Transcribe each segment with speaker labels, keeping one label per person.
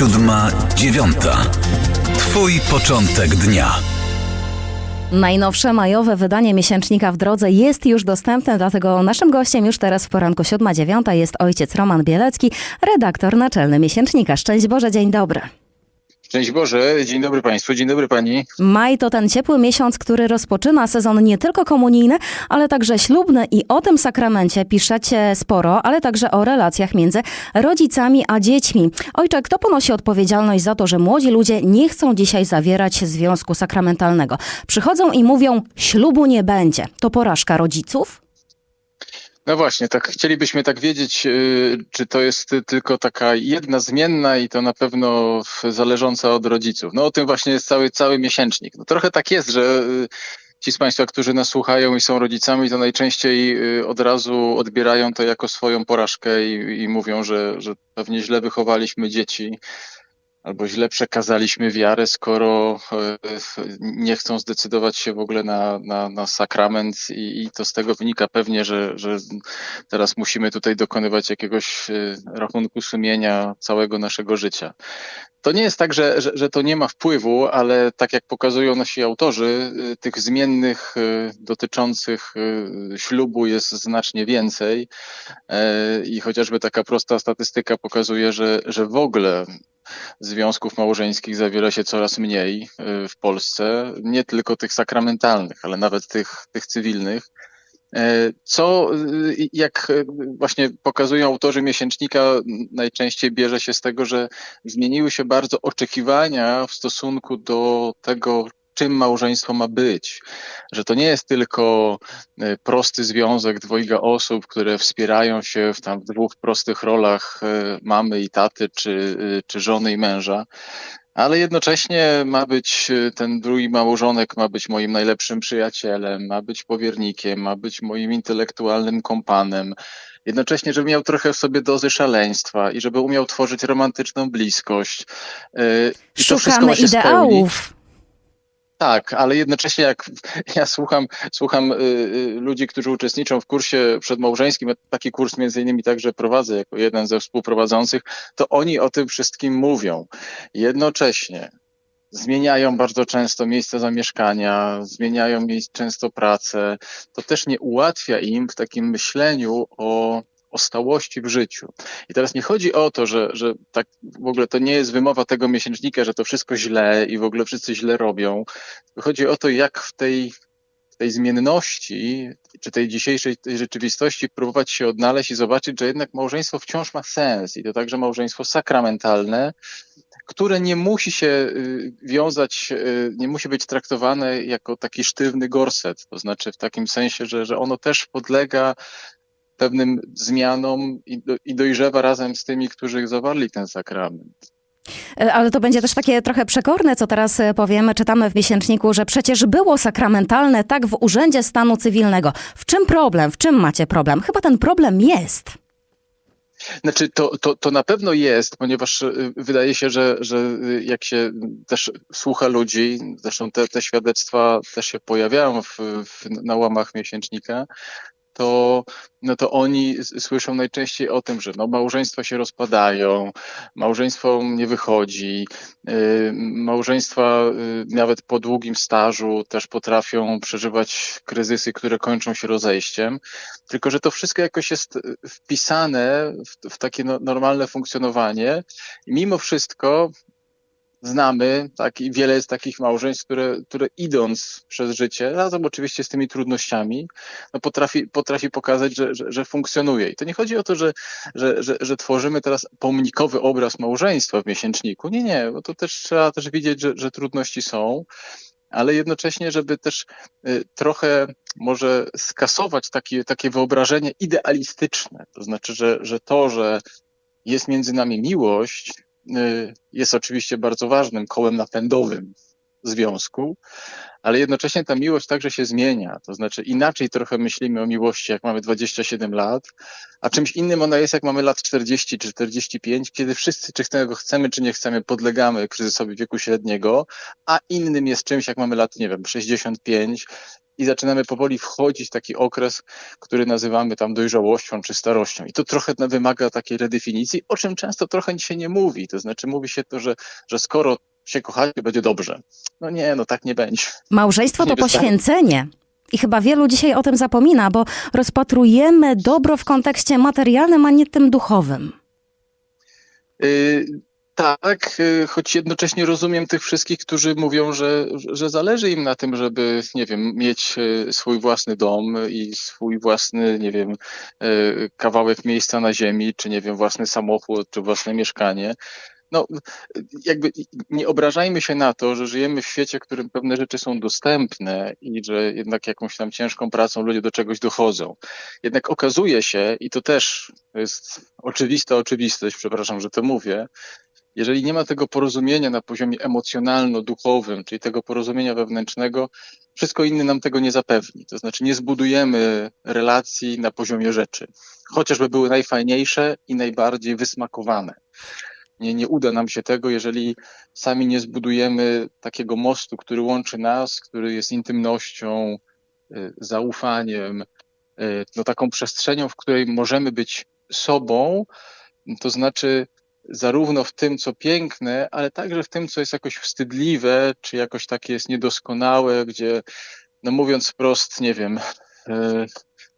Speaker 1: siódma, dziewiąta. Twój początek dnia.
Speaker 2: Najnowsze majowe wydanie miesięcznika w drodze jest już dostępne, dlatego naszym gościem już teraz w poranku 7-9 jest ojciec Roman Bielecki, redaktor naczelny miesięcznika. Szczęść Boże, dzień dobry.
Speaker 3: Szczęść Boże, dzień dobry Państwu, dzień dobry Pani.
Speaker 2: Maj to ten ciepły miesiąc, który rozpoczyna sezon nie tylko komunijny, ale także ślubny i o tym sakramencie piszecie sporo, ale także o relacjach między rodzicami a dziećmi. Ojcze, kto ponosi odpowiedzialność za to, że młodzi ludzie nie chcą dzisiaj zawierać związku sakramentalnego? Przychodzą i mówią, ślubu nie będzie. To porażka rodziców?
Speaker 3: No właśnie, tak chcielibyśmy tak wiedzieć, y, czy to jest tylko taka jedna zmienna i to na pewno zależąca od rodziców. No o tym właśnie jest cały, cały miesięcznik. No trochę tak jest, że y, ci z Państwa, którzy nas słuchają i są rodzicami, to najczęściej y, od razu odbierają to jako swoją porażkę i, i mówią, że, że pewnie źle wychowaliśmy dzieci. Albo źle przekazaliśmy wiarę, skoro e, nie chcą zdecydować się w ogóle na, na, na sakrament, i, i to z tego wynika pewnie, że, że teraz musimy tutaj dokonywać jakiegoś e, rachunku sumienia całego naszego życia. To nie jest tak, że, że, że to nie ma wpływu, ale tak jak pokazują nasi autorzy, e, tych zmiennych dotyczących ślubu jest znacznie więcej. I chociażby taka prosta statystyka pokazuje, że, że w ogóle związków małżeńskich zawiera się coraz mniej y, w Polsce, nie tylko tych sakramentalnych, ale nawet tych, tych cywilnych. E, Co, y, jak y, właśnie pokazują autorzy miesięcznika, najczęściej bierze się z tego, że zmieniły się bardzo oczekiwania w stosunku do tego, czym małżeństwo ma być. Że to nie jest tylko e, prosty związek dwojga osób, które wspierają się w tam dwóch prostych rolach e, mamy i taty, czy, e, czy żony i męża, ale jednocześnie ma być ten drugi małżonek, ma być moim najlepszym przyjacielem, ma być powiernikiem, ma być moim intelektualnym kompanem. Jednocześnie, żeby miał trochę w sobie dozy szaleństwa i żeby umiał tworzyć romantyczną bliskość. I to wszystko
Speaker 2: Szukamy
Speaker 3: ma się spełnić. Tak, ale jednocześnie jak ja słucham, słucham y, y, ludzi, którzy uczestniczą w kursie przedmałżeńskim, taki kurs między innymi także prowadzę jako jeden ze współprowadzących, to oni o tym wszystkim mówią. Jednocześnie zmieniają bardzo często miejsce zamieszkania, zmieniają często pracę. To też nie ułatwia im w takim myśleniu o, o stałości w życiu. I teraz nie chodzi o to, że, że tak w ogóle to nie jest wymowa tego miesięcznika, że to wszystko źle i w ogóle wszyscy źle robią. Chodzi o to, jak w tej, tej zmienności, czy tej dzisiejszej tej rzeczywistości próbować się odnaleźć i zobaczyć, że jednak małżeństwo wciąż ma sens i to także małżeństwo sakramentalne, które nie musi się y, wiązać, y, nie musi być traktowane jako taki sztywny gorset, to znaczy w takim sensie, że, że ono też podlega pewnym zmianom i, do, i dojrzewa razem z tymi, którzy zawarli ten sakrament.
Speaker 2: E, Ale to będzie też takie trochę przekorne, co teraz e, powiemy. Czytamy w miesięczniku, że przecież było sakramentalne tak w Urzędzie Stanu Cywilnego. W czym problem? W czym macie problem? Chyba ten problem jest.
Speaker 3: Znaczy, to, to, to na pewno jest, ponieważ y, wydaje się, że, że jak się też słucha ludzi, zresztą te, te świadectwa też się pojawiają w, w, na łamach miesięcznika, to, no to oni słyszą najczęściej o tym, że no, małżeństwa się rozpadają, małżeństwo nie wychodzi, y, małżeństwa y, nawet po długim stażu też potrafią przeżywać kryzysy, które kończą się rozejściem. Tylko, że to wszystko jakoś jest y, wpisane w, w takie no, normalne funkcjonowanie i mimo wszystko znamy, tak, i wiele jest takich małżeństw, które, które idąc przez życie, razem oczywiście z tymi trudnościami, no potrafi, potrafi pokazać, że, że, że funkcjonuje. I to nie chodzi o to, że, że, że, że tworzymy teraz pomnikowy obraz małżeństwa w miesięczniku. Nie, nie, bo to też trzeba też widzieć, że, że trudności są, ale jednocześnie, żeby też y, trochę może skasować takie, takie wyobrażenie idealistyczne. To znaczy, że, że to, że jest między nami miłość, jest oczywiście bardzo ważnym kołem napędowym związku, ale jednocześnie ta miłość także się zmienia. To znaczy inaczej trochę myślimy o miłości, jak mamy 27 lat, a czymś innym ona jest, jak mamy lat 40 czy 45, kiedy wszyscy, czy tego chcemy, czy nie chcemy, podlegamy kryzysowi wieku średniego, a innym jest czymś, jak mamy lat, nie wiem, 65 i zaczynamy powoli wchodzić w taki okres, który nazywamy tam dojrzałością czy starością. I to trochę wymaga takiej redefinicji, o czym często trochę się nie mówi. To znaczy mówi się to, że, że skoro się kochacie, będzie dobrze. No nie, no tak nie będzie.
Speaker 2: Małżeństwo to
Speaker 3: wystarczy.
Speaker 2: poświęcenie. I chyba wielu dzisiaj o tym zapomina, bo rozpatrujemy dobro w kontekście materialnym, a nie tym duchowym.
Speaker 3: Y, Tak, y, choć jednocześnie rozumiem tych wszystkich, którzy mówią, że, że zależy im na tym, żeby, nie wiem, mieć y, swój własny dom i swój własny, nie wiem, y, kawałek miejsca na ziemi, czy nie wiem, własny samochód, czy własne mieszkanie. No, jakby nie obrażajmy się na to, że żyjemy w świecie, w którym pewne rzeczy są dostępne i że jednak jakąś tam ciężką pracą ludzie do czegoś dochodzą. Jednak okazuje się, i to też jest oczywista oczywistość, przepraszam, że to mówię, jeżeli nie ma tego porozumienia na poziomie emocjonalno-duchowym, czyli tego porozumienia wewnętrznego, wszystko inne nam tego nie zapewni. To znaczy nie zbudujemy relacji na poziomie rzeczy, chociażby były najfajniejsze i najbardziej wysmakowane. Nie, nie uda nam się tego, jeżeli sami nie zbudujemy takiego mostu, który łączy nas, który jest intymnością, y, zaufaniem, y, no taką przestrzenią, w której możemy być sobą, to znaczy zarówno w tym, co piękne, ale także w tym, co jest jakoś wstydliwe, czy jakoś takie jest niedoskonałe, gdzie, no mówiąc wprost, nie wiem, e,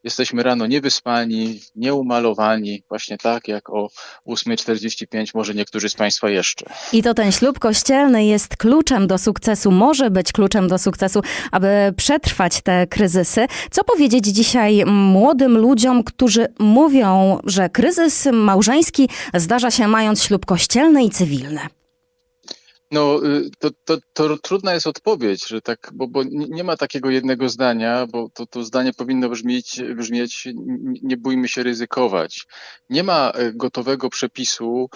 Speaker 3: jesteśmy rano niewyspani, nieumalowani, właśnie tak jak o 8.45 może niektórzy z Państwa jeszcze.
Speaker 2: I to ten ślub kościelny jest kluczem do sukcesu, może być kluczem do sukcesu, aby przetrwać te kryzysy. Co powiedzieć dzisiaj młodym ludziom, którzy mówią, że kryzys małżeński zdarza się mając ślub kościelny i cywilny?
Speaker 3: No, y, to, to, to trudna jest odpowiedź, że tak, bo, bo nie ma takiego jednego zdania, bo to, to zdanie powinno brzmieć, brzmieć nie bójmy się ryzykować. Nie ma y, gotowego przepisu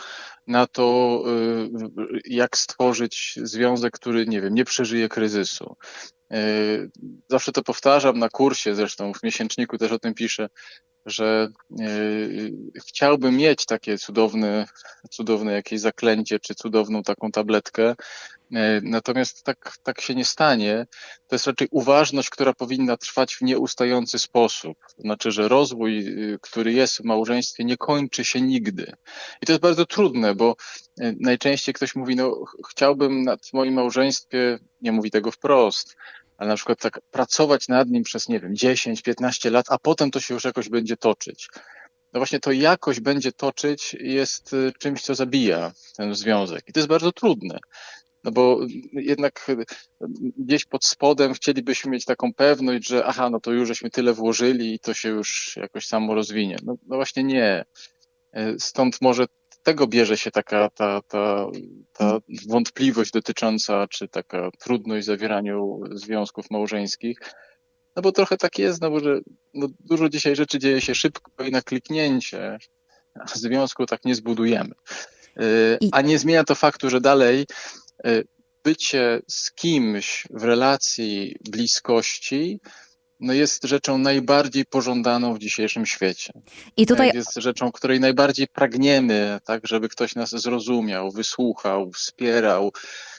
Speaker 3: na to, y, jak stworzyć związek, który, nie wiem, nie przeżyje kryzysu. Zawsze to powtarzam na kursie, zresztą w miesięczniku też o tym piszę, że y, chciałbym mieć takie cudowne, cudowne jakieś zaklęcie, czy cudowną taką tabletkę. E, Natomiast tak, tak się nie stanie. To jest raczej uważność, która powinna trwać w nieustający sposób. To znaczy, że rozwój, y, który jest w małżeństwie, nie kończy się nigdy. I to jest bardzo trudne, bo e, najczęściej ktoś mówi, no ch- chciałbym nad moim małżeństwie, nie mówi tego wprost, ale na przykład tak pracować nad nim przez, nie wiem, 10-15 lat, a potem to się już jakoś będzie toczyć. No właśnie to jakoś będzie toczyć jest y, czymś, co zabija ten związek. I to jest bardzo trudne. No bo jednak y, gdzieś pod spodem chcielibyśmy mieć taką pewność, że aha, no to już żeśmy tyle włożyli i to się już jakoś samo rozwinie. No, no właśnie nie. Y, Stąd może tego bierze się taka ta, ta, ta wątpliwość dotycząca, czy taka trudność w zawieraniu związków małżeńskich. No bo trochę tak jest, no bo że no dużo dzisiaj rzeczy dzieje się szybko i na kliknięcie, a związku tak nie zbudujemy. Y, A nie zmienia to faktu, że dalej y, bycie z kimś w relacji bliskości no jest rzeczą najbardziej pożądaną w dzisiejszym świecie.
Speaker 2: I tutaj
Speaker 3: jest rzeczą, której najbardziej pragniemy, tak, żeby ktoś nas zrozumiał, wysłuchał, wspierał,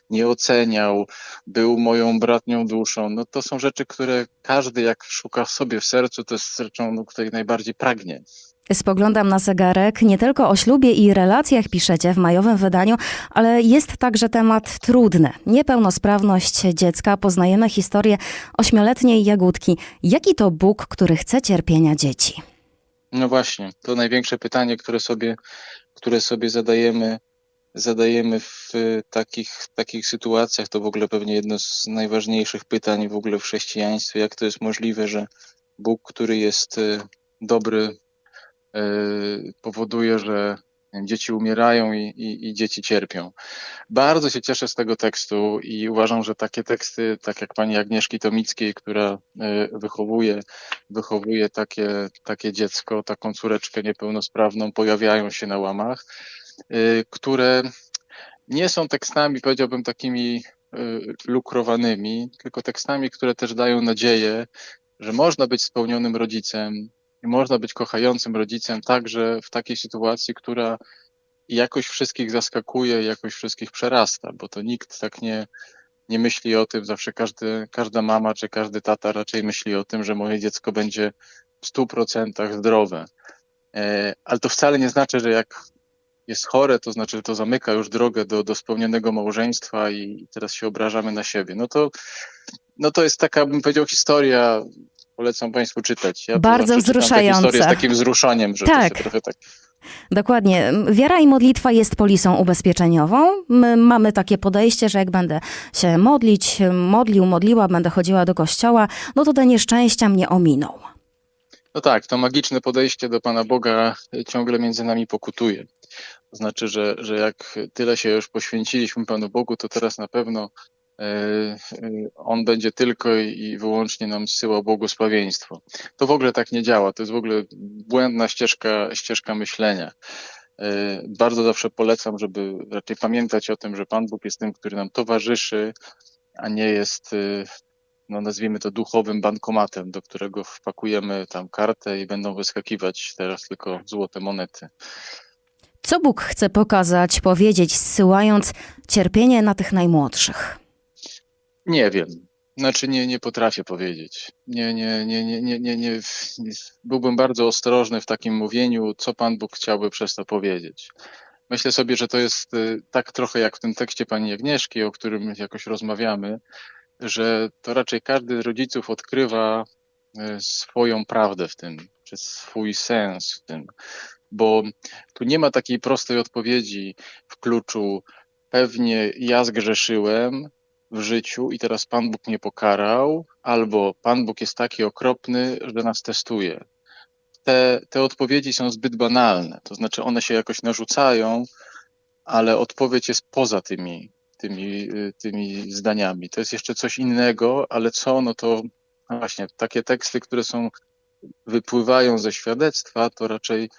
Speaker 3: nie oceniał, był moją bratnią duszą. No to są rzeczy, które każdy, jak szuka w sobie w sercu, to jest rzeczą, no, której najbardziej pragnie.
Speaker 2: Spoglądam na zegarek. Nie tylko o ślubie i relacjach piszecie w majowym wydaniu, ale jest także temat trudny. Niepełnosprawność dziecka. Poznajemy historię ośmioletniej Jagódki. Jaki to Bóg, który chce cierpienia dzieci?
Speaker 3: No właśnie, to największe pytanie, które sobie, które sobie zadajemy, zadajemy w y, takich, takich sytuacjach, to w ogóle pewnie jedno z najważniejszych pytań w ogóle w chrześcijaństwie, jak to jest możliwe, że Bóg, który jest y, dobry, powoduje, że dzieci umierają i, i, i dzieci cierpią. Bardzo się cieszę z tego tekstu i uważam, że takie teksty, tak jak pani Agnieszki Tomickiej, która y, wychowuje, wychowuje takie, takie dziecko, taką córeczkę niepełnosprawną, pojawiają się na łamach, y, które nie są tekstami, powiedziałbym, takimi y, lukrowanymi, tylko tekstami, które też dają nadzieję, że można być spełnionym rodzicem i można być kochającym rodzicem także w takiej sytuacji, która jakoś wszystkich zaskakuje, jakoś wszystkich przerasta, bo to nikt tak nie, nie myśli o tym, zawsze każdy, każda mama czy każdy tata raczej myśli o tym, że moje dziecko będzie w 100% zdrowe. E, Ale to wcale nie znaczy, że jak jest chore, to znaczy, że to zamyka już drogę do, do spełnionego małżeństwa i teraz się obrażamy na siebie. No to, no to jest taka, bym powiedział, historia. Polecam Państwu czytać. Ja
Speaker 2: Bardzo
Speaker 3: historie z takim wzruszaniem, że
Speaker 2: Tak.
Speaker 3: to trochę tak
Speaker 2: Dokładnie. Wiara i modlitwa jest polisą ubezpieczeniową. My mamy takie podejście, że jak będę się modlić, modlił, modliła, będę chodziła do kościoła, no to te nieszczęścia mnie ominą.
Speaker 3: No tak, to magiczne podejście do Pana Boga ciągle między nami pokutuje. To znaczy, że, że jak tyle się już poświęciliśmy Panu Bogu, to teraz na pewno On będzie tylko i wyłącznie nam zsyłał błogosławieństwo. To w ogóle tak nie działa. To jest w ogóle błędna ścieżka, ścieżka myślenia. E, Bardzo zawsze polecam, żeby raczej pamiętać o tym, że Pan Bóg jest tym, który nam towarzyszy, a nie jest e, no nazwijmy to duchowym bankomatem, do którego wpakujemy tam kartę i będą wyskakiwać teraz tylko złote monety.
Speaker 2: Co Bóg chce pokazać, powiedzieć, zsyłając cierpienie na tych najmłodszych?
Speaker 3: Nie wiem. Znaczy nie, nie potrafię powiedzieć. Nie, nie, nie, nie, nie, nie, nie. Byłbym bardzo ostrożny w takim mówieniu, co Pan Bóg chciałby przez to powiedzieć. Myślę sobie, że to jest y, tak trochę jak w tym tekście pani Agnieszki, o którym jakoś rozmawiamy, że to raczej każdy z rodziców odkrywa y, swoją prawdę w tym, czy swój sens w tym, bo tu nie ma takiej prostej odpowiedzi w kluczu pewnie ja zgrzeszyłem w życiu i teraz Pan Bóg mnie pokarał, albo Pan Bóg jest taki okropny, że nas testuje. Te, te odpowiedzi są zbyt banalne, to znaczy one się jakoś narzucają, ale odpowiedź jest poza tymi, tymi, y, tymi zdaniami. To jest jeszcze coś innego, ale co, no to właśnie takie teksty, które są, wypływają ze świadectwa, to raczej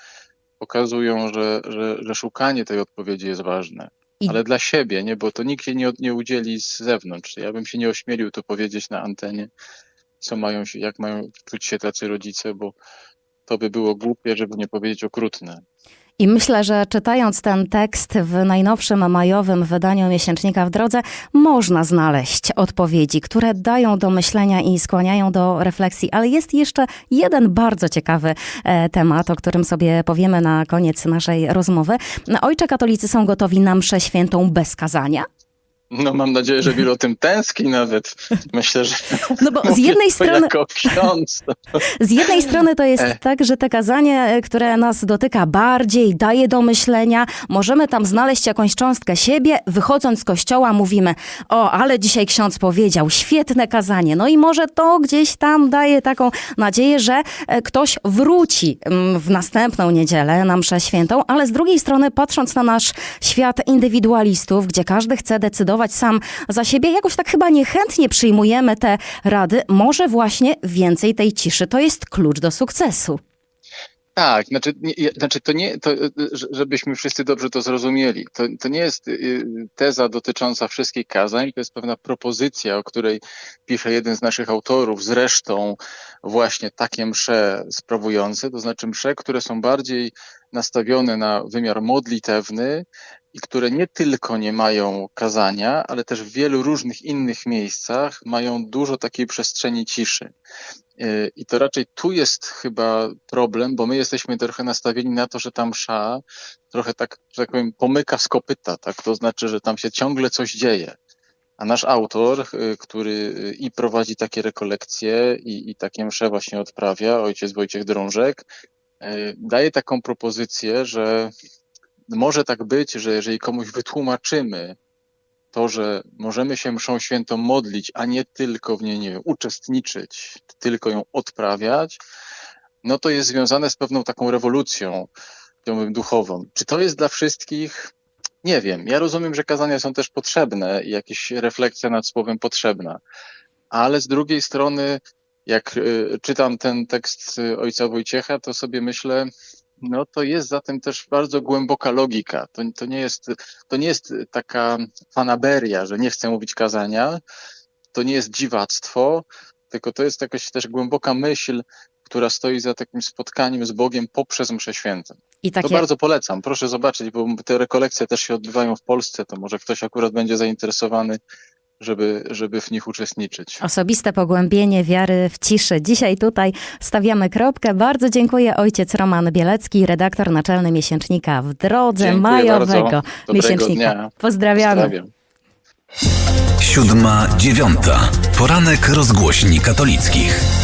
Speaker 3: pokazują, że, że, że szukanie tej odpowiedzi jest ważne.
Speaker 2: I-
Speaker 3: Ale dla siebie, nie, bo to nikt się nie, nie udzieli z zewnątrz. Ja bym się nie ośmielił to powiedzieć na antenie, co mają się, jak mają czuć się tacy rodzice, bo to by było głupie, żeby nie powiedzieć okrutne.
Speaker 2: I myślę, że czytając ten tekst w najnowszym majowym wydaniu miesięcznika w drodze, można znaleźć odpowiedzi, które dają do myślenia i skłaniają do refleksji. Ale jest jeszcze jeden bardzo ciekawy e, temat, o którym sobie powiemy na koniec naszej rozmowy. Ojcze katolicy są gotowi na mszę świętą bez kazania?
Speaker 3: No mam nadzieję, że wielu o tym tęskni nawet. Myślę, że
Speaker 2: No bo z jednej strony. Z jednej strony to jest
Speaker 3: E.
Speaker 2: tak, że te kazanie, e, które nas dotyka bardziej, daje do myślenia, możemy tam znaleźć jakąś cząstkę siebie, wychodząc z kościoła mówimy, o, ale dzisiaj ksiądz powiedział, świetne kazanie. No i może to gdzieś tam daje taką nadzieję, że e, ktoś wróci mm, w następną niedzielę na mszę świętą, ale z drugiej strony patrząc na nasz świat indywidualistów, gdzie każdy chce decydować sam za siebie, jakoś tak chyba niechętnie przyjmujemy te rady. Może właśnie więcej tej ciszy to jest klucz do sukcesu.
Speaker 3: Tak, znaczy, nie, znaczy to nie, to, y, że- żebyśmy wszyscy dobrze to zrozumieli. To, to nie jest y, teza dotycząca wszystkich kazań, to jest pewna propozycja, o której pisze jeden z naszych autorów, zresztą właśnie takie msze sprawujące, to znaczy msze, które są bardziej nastawione na wymiar modlitewny i które nie tylko nie mają kazania, ale też w wielu różnych innych miejscach mają dużo takiej przestrzeni ciszy. Y, I to raczej tu jest chyba problem, bo my jesteśmy trochę nastawieni na to, że ta msza trochę tak, że tak powiem, pomyka z kopyta, tak? To znaczy, że tam się ciągle coś dzieje. A nasz autor, y, który y, i prowadzi takie rekolekcje, i, i takie msze właśnie odprawia, ojciec Wojciech Drążek, daje taką propozycję, że może tak być, że jeżeli komuś wytłumaczymy to, że możemy się mszą świętą modlić, a nie tylko w niej, nie wiem, uczestniczyć, tylko ją odprawiać, no to jest związane z pewną taką rewolucją duchową. Czy to jest dla wszystkich? Nie wiem. Ja rozumiem, że kazania są też potrzebne i jakaś refleksja nad słowem potrzebna. Ale z drugiej strony, jak y, czytam ten tekst ojca Wojciecha, to sobie myślę, no to jest za tym też bardzo głęboka logika. To, to, nie jest, to nie jest taka fanaberia, że nie chcę mówić kazania, to nie jest dziwactwo, tylko to jest jakaś też głęboka myśl, która stoi za takim spotkaniem z Bogiem poprzez mszę świętą.
Speaker 2: I
Speaker 3: To
Speaker 2: takie,
Speaker 3: bardzo polecam, proszę zobaczyć, bo te rekolekcje też się odbywają w Polsce, to może ktoś akurat będzie zainteresowany, żeby, żeby w nich uczestniczyć.
Speaker 2: Osobiste pogłębienie wiary w ciszy. Dzisiaj tutaj stawiamy kropkę. Bardzo dziękuję ojciec Roman Bielecki, redaktor naczelny miesięcznika w drodze
Speaker 3: Dziękuję
Speaker 2: majowego miesięcznika.
Speaker 3: dnia.
Speaker 2: Pozdrawiamy.
Speaker 3: Pozdrawiam.
Speaker 1: Siódma, dziewiąta. Poranek rozgłośni katolickich.